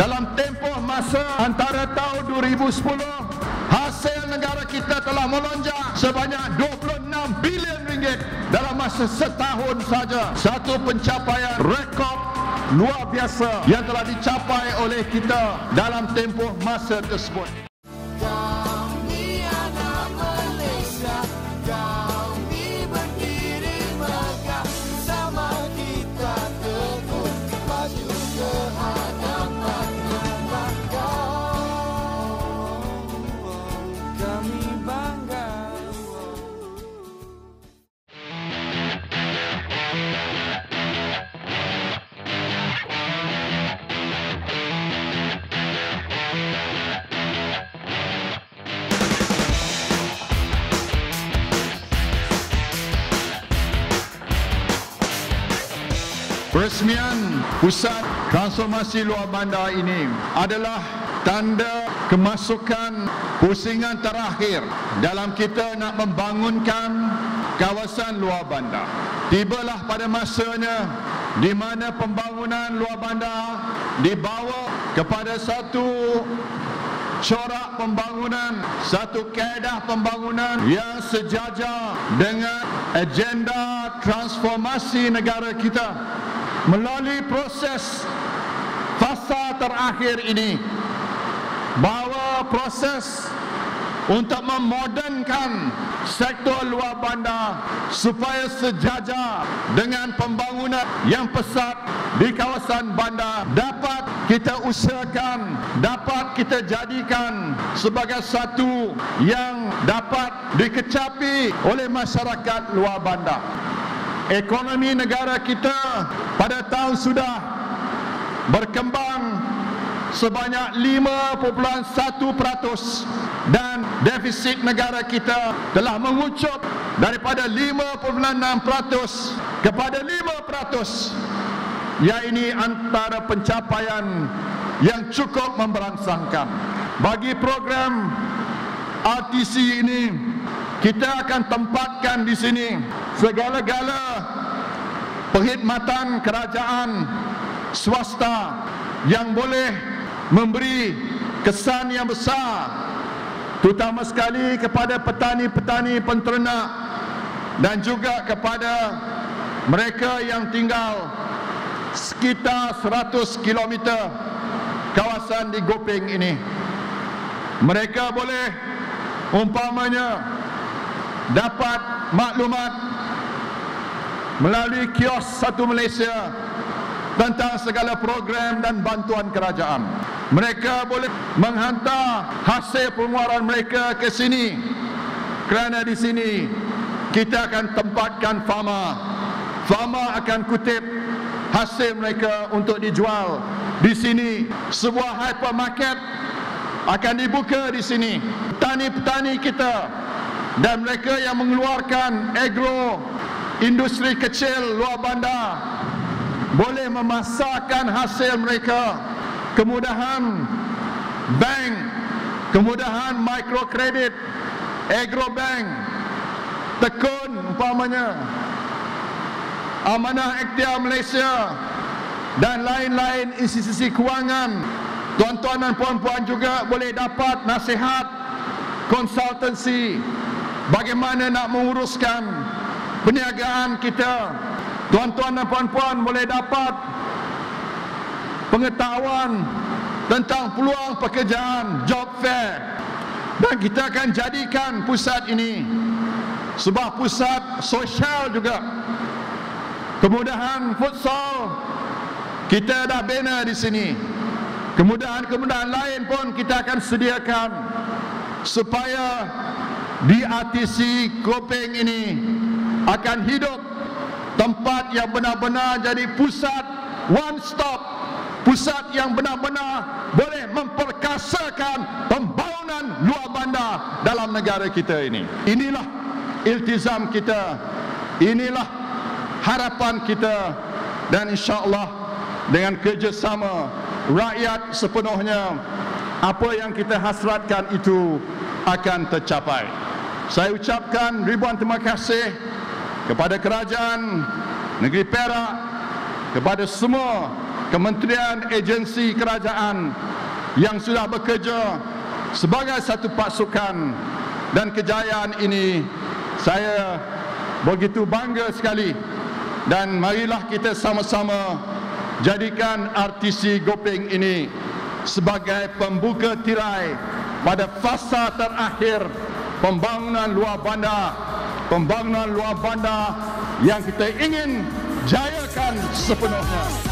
dalam tempoh masa antara tahun 2010 hasil negara kita telah melonjak sebanyak 26 bilion ringgit dalam masa setahun saja. Satu pencapaian rekod luar biasa yang telah dicapai oleh kita dalam tempoh masa tersebut Peresmian Pusat Transformasi Luar Bandar ini adalah tanda kemasukan pusingan terakhir dalam kita nak membangunkan kawasan luar bandar. Tibalah pada masanya di mana pembangunan luar bandar dibawa kepada satu corak pembangunan, satu kaedah pembangunan yang sejajar dengan agenda transformasi negara kita melalui proses fasa terakhir ini bahawa proses untuk memodernkan sektor luar bandar supaya sejajar dengan pembangunan yang pesat di kawasan bandar. Dapat kita usahakan dapat kita jadikan sebagai satu yang dapat dikecapi oleh masyarakat luar bandar ekonomi negara kita pada tahun sudah berkembang sebanyak 5.1% dan defisit negara kita telah mengucup daripada 5.6% kepada 5%. Ya ini antara pencapaian yang cukup memberangsangkan. Bagi program RTC ini kita akan tempatkan di sini segala-gala perkhidmatan kerajaan swasta yang boleh memberi kesan yang besar terutama sekali kepada petani-petani penternak dan juga kepada mereka yang tinggal sekitar 100 km kawasan di Gopeng ini. Mereka boleh umpamanya dapat maklumat melalui kios Satu Malaysia tentang segala program dan bantuan kerajaan. Mereka boleh menghantar hasil pengeluaran mereka ke sini. Kerana di sini kita akan tempatkan fama. Fama akan kutip hasil mereka untuk dijual di sini. Sebuah hypermarket akan dibuka di sini. Petani-petani kita dan mereka yang mengeluarkan agro industri kecil luar bandar boleh memasarkan hasil mereka. Kemudahan bank kemudahan mikrokredit agro bank tekun umpamanya amanah ikhtiar Malaysia dan lain-lain institusi kewangan. Tuan-tuan dan puan-puan juga boleh dapat nasihat konsultansi bagaimana nak menguruskan perniagaan kita Tuan-tuan dan puan-puan boleh dapat pengetahuan tentang peluang pekerjaan, job fair. Dan kita akan jadikan pusat ini sebuah pusat sosial juga. Kemudahan futsal kita dah bina di sini. Kemudahan-kemudahan lain pun kita akan sediakan supaya di RTC Kopeng ini akan hidup tempat yang benar-benar jadi pusat one stop pusat yang benar-benar boleh memperkasakan pembangunan luar bandar dalam negara kita ini. Inilah iltizam kita inilah harapan kita dan insyaallah dengan kerjasama rakyat sepenuhnya apa yang kita hasratkan itu akan tercapai saya ucapkan ribuan terima kasih kepada kerajaan negeri Perak, kepada semua kementerian agensi kerajaan yang sudah bekerja sebagai satu pasukan dan kejayaan ini. Saya begitu bangga sekali dan marilah kita sama-sama jadikan RTC Gopeng ini sebagai pembuka tirai pada fasa terakhir pembangunan luar bandar pembangunan luar bandar yang kita ingin jayakan sepenuhnya.